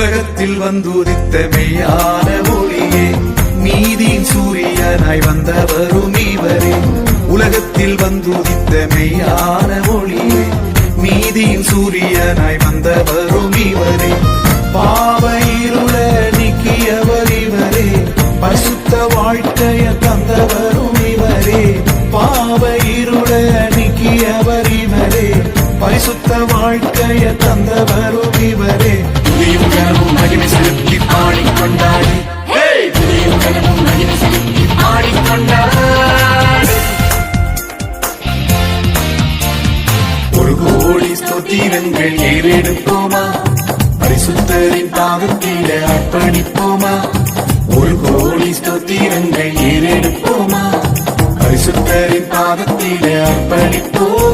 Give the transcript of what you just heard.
உலகத்தில் வந்துதித்த மெய்யான ஒளியே நீதியின் சூரியனாய் வந்தவரும் இவரே. உலகத்தில் வந்துதித்த மெய்யான ஒளியே நீதியின் சூரியனாய் வந்தவரும் இவரே. பாவ இருள நீக்கியவர் இவரே. பரிசுத்த வாழ்க்கைய தந்தவரும் இவரே. பாவ இருள நீக்கியவர் இவரே. பரிசுத்த வாழ்க்கைய தந்தவரும் இவரே. ஸ்தோத்திரங்கள் ஏறெடுப்போமா? பரிசுத்தரின் பாதத்தில அர்ப்பணிப்போமா? ஒரு கோடி ஸ்தோத்திரங்கள் ஏறெடுப்போமா? பரிசுத்தரின் பாதத்தில அர்ப்பணிப்போமா?